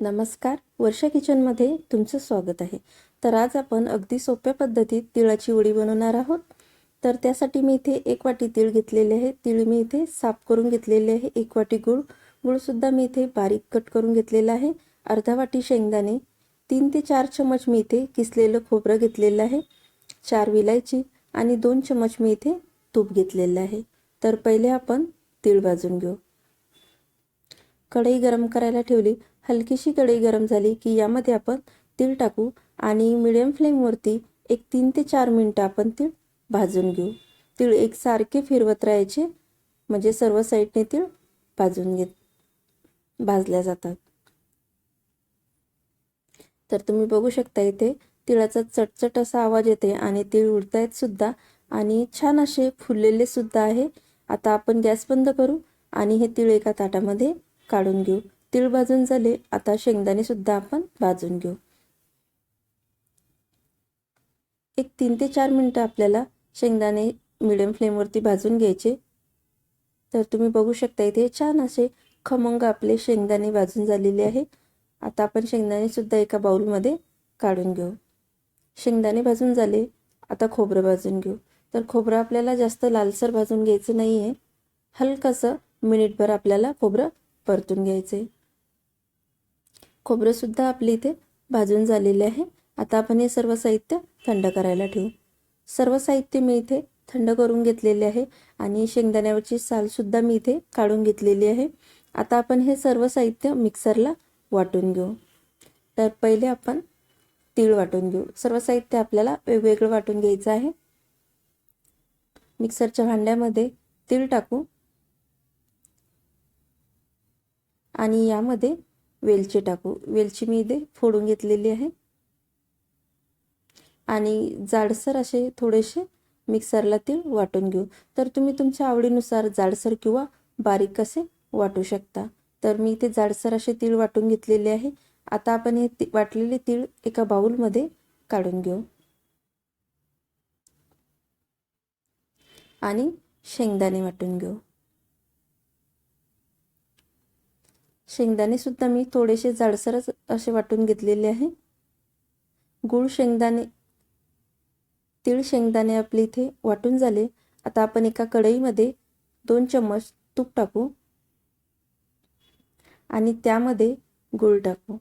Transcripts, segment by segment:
नमस्कार. वर्षा किचनमध्ये तुमचं स्वागत आहे. तर आज आपण अगदी सोप्या पद्धतीत तिळाची वडी बनवणार आहोत. तर त्यासाठी मी इथे एक वाटी तीळ घेतलेले आहे. तीळ मी इथे साफ करून घेतलेले आहे. एक वाटी गूळ. गुळसुद्धा मी इथे बारीक कट करून घेतलेला आहे. अर्धा वाटी शेंगदाणे. तीन ते चार चमच मी इथे किसलेलं खोबरं घेतलेलं आहे. चार विलायची आणि दोन चमच मी इथे तूप घेतलेलं आहे. तर पहिले आपण तीळ भाजून घेऊ. कढई गरम करायला ठेवली. हलकीशी कढई गरम झाली की यामध्ये आपण तीळ टाकू आणि मिडियम फ्लेमवरती एक तीन ते चार मिनटं आपण तीळ भाजून घेऊ. तीळ एकसारखे फिरवत राहायचे म्हणजे सर्व साईडने तीळ भाजून घेत भाजल्या जातात. तर तुम्ही बघू शकता इथे तिळाचा चटचट असा आवाज येते आणि तीळ उडतायत सुद्धा आणि छान असे फुललेले सुद्धा आहे. आता आपण गॅस बंद करू आणि हे तीळ एका ताटामध्ये काढून घेऊ. तीळ भाजून झाले. आता शेंगदाणे सुद्धा आपण भाजून घेऊ. एक तीन ते चार मिनटं आपल्याला शेंगदाणे मिडियम फ्लेमवरती भाजून घ्यायचे. तर तुम्ही बघू शकता इथे छान असे खमंग आपले शेंगदाणे भाजून झालेले आहे. आता आपण शेंगदाणे सुद्धा एका बाउलमध्ये काढून घेऊ. शेंगदाणे भाजून झाले. आता खोबरं भाजून घेऊ. तर खोबरं आपल्याला जास्त लालसर भाजून घ्यायचं नाही आहे हलकंसं मिनिटभर आपल्याला खोबरं परतून घ्यायचं आहे खोबरंसुद्धा आपली इथे भाजून झालेले आहे. आता आपण हे सर्व साहित्य थंड करायला ठेवू. सर्व साहित्य मी इथे थंड करून घेतलेले आहे आणि शेंगदाण्यावरची सालसुद्धा मी इथे काढून घेतलेली आहे. आता आपण हे सर्व साहित्य मिक्सरला वाटून घेऊ. तर पहिले आपण तीळ वाटून घेऊ. सर्व साहित्य आपल्याला वेगवेगळं वाटून घ्यायचं आहे. मिक्सरच्या भांड्यामध्ये तीळ टाकू. आणि यामध्ये वेलची टाकू. वेलची मी इथे फोडून घेतलेली आहे. आणि जाडसर असे थोडेसे मिक्सरला तीळ वाटून घेऊ. तर तुम्ही तुमच्या आवडीनुसार जाडसर किंवा बारीक असे वाटू शकता. तर मी इथे जाडसर असे तीळ वाटून घेतलेले आहे. आता आपण हे वाटलेले तीळ एका बाउलमध्ये काढून घेऊ. आणि शेंगदाणे वाटून घेऊ. शेंगदाणे सुद्धा मी थोडेसे जाडसरच असे वाटून घेतलेले आहे. गूळ शेंगदाणे तीळ शेंगदाणे आपले इथे वाटून झाले. आता आपण एका कढईमध्ये दोन चम्मच तूप टाकू आणि त्यामध्ये गूळ टाकू.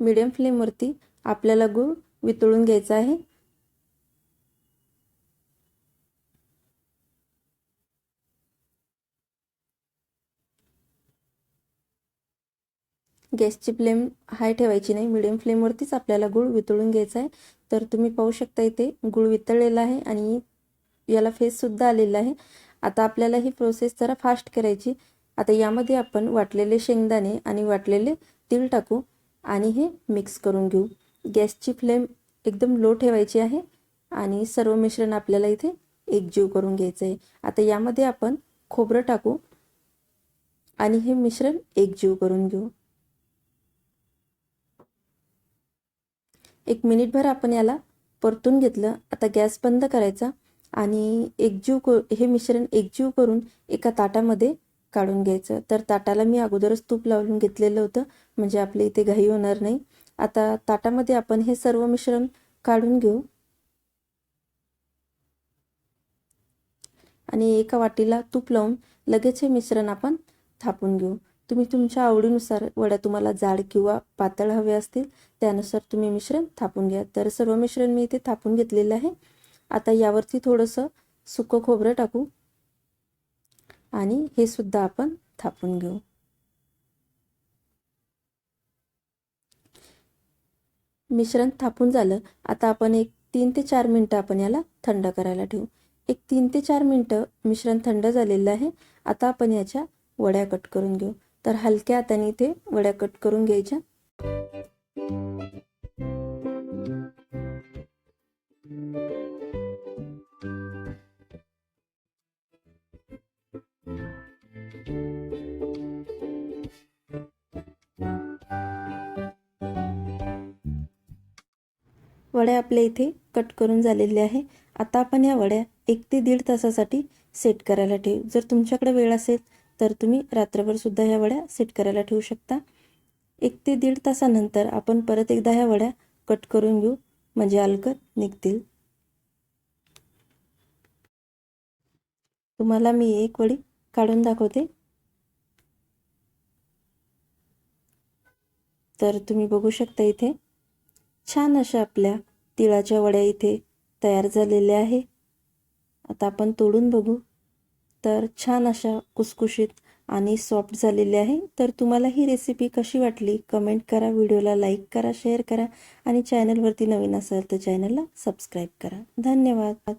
मीडियम फ्लेमवरती आपल्याला गूळ वितळून घ्यायचा आहे. गॅसची फ्लेम हाय ठेवायची नाही. मिडियम फ्लेमवरतीच आपल्याला गूळ वितळून घ्यायचा आहे. तर तुम्ही पाहू शकता इथे गूळ वितळलेला आहे आणि याला फेससुद्धा आलेला आहे. आता आपल्याला ही प्रोसेस जरा फास्ट करायची. आता यामध्ये आपण वाटलेले शेंगदाणे आणि वाटलेले तीळ टाकू आणि हे मिक्स करून घेऊ. गॅसची फ्लेम एकदम लो ठेवायची आहे आणि सर्व मिश्रण आपल्याला इथे एकजीव करून घ्यायचं आहे. आता यामध्ये आपण खोबरं टाकू आणि हे मिश्रण एकजीव करून घेऊ. एक मिनिटभर आपण याला परतून घेतलं. आता गॅस बंद करायचा आणि एकजीव क हे मिश्रण एकजीव करून एका ताटामध्ये काढून घ्यायचं. तर ताटाला मी अगोदरच तूप लावून घेतलेलं होतं म्हणजे आपल्या इथे घाई होणार नाही. आता ताटामध्ये आपण हे सर्व मिश्रण काढून घेऊ. आणि एका वाटीला तूप लावून लगेच हे मिश्रण आपण थापून घेऊ. तुम्ही तुमच्या आवडीनुसार वड्या तुम्हाला जाड किंवा पातळ हवे असतील त्यानुसार तुम्ही मिश्रण थापून घ्या. तर सर्व मिश्रण मी इथे थापून घेतलेलं आहे. आता यावरती थोडंसं सुकं खोबरं टाकू आणि हे सुद्धा आपण थापून घेऊ. मिश्रण थापून झालं. आता आपण एक तीन ते चार मिनटं आपण याला थंड करायला ठेवू. एक तीन ते चार मिनटं मिश्रण थंड झालेलं आहे. आता आपण याच्या वड्या कट करून घेऊ. तर हलक्या हाताने इथे वड्या कट करून घ्यायच्या. वड्या आपल्या इथे कट करून झालेल्या आहे आता आपण या वड्या एक ते दीड तासासाठी सेट करायला ठेवू. जर तुमच्याकडे वेळ असेल तर तुम्ही रात्रभरसुद्धा ह्या वड्या सेट करायला ठेवू शकता. एक ते दीड तासानंतर आपण परत एकदा ह्या वड्या कट करून घेऊ. म्हणजे अलगद निघतील. तुम्हाला मी एक वडी काढून दाखवते. तर तुम्ही बघू शकता इथे. छान अशा आपल्या तिळाच्या वड्या इथे तयार झालेल्या आहे. आता आपण तोडून बघू. तर छान अशा कुसकुशीत आणि सॉफ्ट झालेली आहे. तर तुम्हाला ही रेसिपी कशी वाटली? कमेंट करा व्हिडिओला लाईक करा शेअर करा आणि चॅनलवरती नवीन असाल तर चॅनलला सबस्क्राईब करा. धन्यवाद.